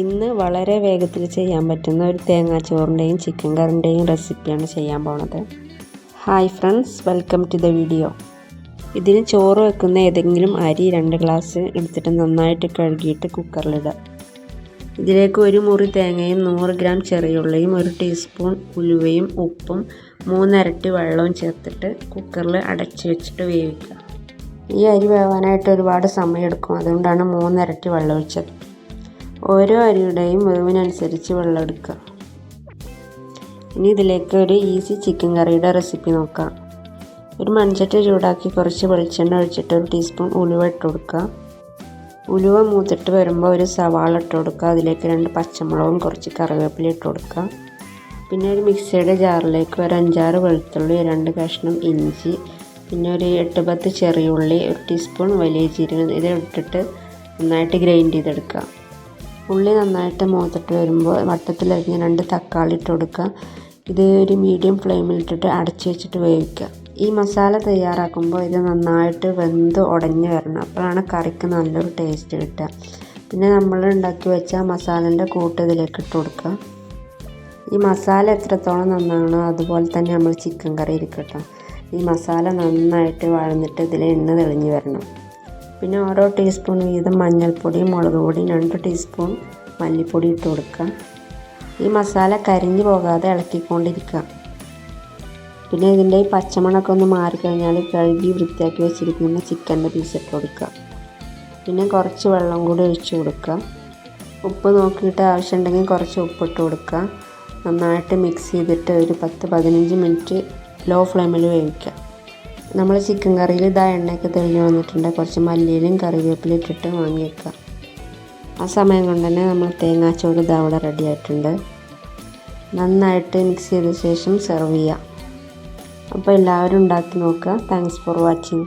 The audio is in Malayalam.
ഇന്ന് വളരെ വേഗത്തിൽ ചെയ്യാൻ പറ്റുന്ന ഒരു തേങ്ങാച്ചോറിന്റെയും ചിക്കൻ കറിന്റെയും റെസിപ്പിയാണ് ചെയ്യാൻ പോണത്. Hi friends welcome to the video ഇതിന് ചോറ് വെക്കുന്ന ഏതെങ്കിലും അരി രണ്ട് ഗ്ലാസ് എടുത്തിട്ട് നന്നായിട്ട് കഴുകിയിട്ട് കുക്കറിലിടുക ഇതിലേക്ക് ഒരു മുറി തേങ്ങയും നൂറ് ഗ്രാം ചെറിയുള്ളിയും ഒരു ടീസ്പൂൺ ഉലുവയും ഉപ്പും മൂന്നരട്ടി വെള്ളവും ചേർത്തിട്ട് കുക്കറിൽ അടച്ചു വെച്ചിട്ട് വേവിക്കുക. ഈ അരി വേവാനായിട്ട് ഒരുപാട് സമയമെടുക്കും. അതുകൊണ്ടാണ് മൂന്നരട്ടി വെള്ളം ഒഴിച്ചത്. ഓരോ അരിയുടെയും വേവിനനുസരിച്ച് വെള്ളം എടുക്കുക ഇനി ഇതിലേക്ക് ഒരു ഈസി ചിക്കൻ കറിയുടെ റെസിപ്പി നോക്കാം. ഒരു മൺചട്ടി ചൂടാക്കി കുറച്ച് വെളിച്ചെണ്ണ ഒഴിച്ചിട്ട് ഒരു ടീസ്പൂൺ ഉലുവ ഇട്ട് കൊടുക്കുക. ഉലുവ മൂത്തിട്ട് വരുമ്പോൾ ഒരു സവാള ഇട്ട് കൊടുക്കുക. അതിലേക്ക് രണ്ട് പച്ചമുളകും കുറച്ച് കറിവേപ്പില ഇട്ട് കൊടുക്കുക. പിന്നെ ഒരു മിക്സിയുടെ ജാറിലേക്ക് ഒരു അഞ്ചാറ് വെളുത്തുള്ളി രണ്ട് കഷ്ണം ഇഞ്ചി പിന്നെ ഒരു എട്ട് പത്ത് ചെറിയുള്ളി ഒരു ടീസ്പൂൺ വലിയ ജീരകം ഇത് ഇട്ടിട്ട് നന്നായിട്ട് ഗ്രൈൻഡ് ചെയ്തെടുക്കുക. ഉള്ളി നന്നായിട്ട് മൂത്തിട്ട് വരുമ്പോൾ വട്ടത്തിലരിഞ്ഞ് രണ്ട് തക്കാളി ഇട്ട് കൊടുക്കുക. ഇത് ഒരു മീഡിയം ഫ്ലെയിമിൽ ഇട്ടിട്ട് അടച്ചു വെച്ചിട്ട് വേവിക്കുക. ഈ മസാല തയ്യാറാക്കുമ്പോൾ ഇത് നന്നായിട്ട് വെന്ത് ഉടഞ്ഞു വരണം. അപ്പോഴാണ് കറിക്ക് നല്ലൊരു ടേസ്റ്റ് കിട്ടുക. പിന്നെ നമ്മൾ ഉണ്ടാക്കി വെച്ച മസാലന്റെ കൂട്ട് ഇതിലേക്ക് ഇട്ട് കൊടുക്കുക. ഈ മസാല എത്രത്തോളം നന്നാണോ അതുപോലെ തന്നെ നമ്മൾ ചിക്കൻ കറി ഇരിക്കട്ടോ. ഈ മസാല നന്നായിട്ട് വഴന്നിട്ട് ഇതിൽ എണ്ണ തെളിഞ്ഞു വരണം. പിന്നെ ഓരോ ടീസ്പൂൺ വീതം മഞ്ഞൾപ്പൊടി മുളക് പൊടിയും രണ്ട് ടീസ്പൂൺ മല്ലിപ്പൊടി ഇട്ട് കൊടുക്കുക ഈ മസാല കരിഞ്ഞു പോകാതെ ഇളക്കിക്കൊണ്ടിരിക്കുക. പിന്നെ ഇതിന്റെ ഈ പച്ചമണമൊക്കെ ഒന്ന് മാറിക്കഴിഞ്ഞാൽ കഴുകി വൃത്തിയാക്കി വെച്ചിരിക്കുന്ന ചിക്കന്റെ പീസ് ഇട്ട് കൊടുക്കുക. പിന്നെ കുറച്ച് വെള്ളം കൂടി ഒഴിച്ച് കൊടുക്കുക. ഉപ്പ് നോക്കിയിട്ട് ആവശ്യമുണ്ടെങ്കിൽ കുറച്ച് ഉപ്പിട്ട് കൊടുക്കുക. നന്നായിട്ട് മിക്സ് ചെയ്തിട്ട് ഒരു പത്ത് പതിനഞ്ച് മിനിറ്റ് ലോ ഫ്ലെയിമിൽ വേവിക്കുക. നമ്മൾ ചിക്കൻ കറിയിൽ ഇതാ എണ്ണയൊക്കെ തെളിഞ്ഞ് വന്നിട്ടുണ്ട്. കുറച്ച് മല്ലിയിലും കറിവേപ്പിലും ഇട്ടിട്ട് വാങ്ങിയേക്കുക ആ സമയം കൊണ്ട് തന്നെ നമ്മൾ തേങ്ങാച്ചോറ് ഇതാ അവിടെ റെഡി ആയിട്ടുണ്ട്. നന്നായിട്ട് മിക്സ് ചെയ്ത ശേഷം സെർവ് ചെയ്യാം. അപ്പോൾ എല്ലാവരും ഉണ്ടാക്കി നോക്കുക. Thanks for watching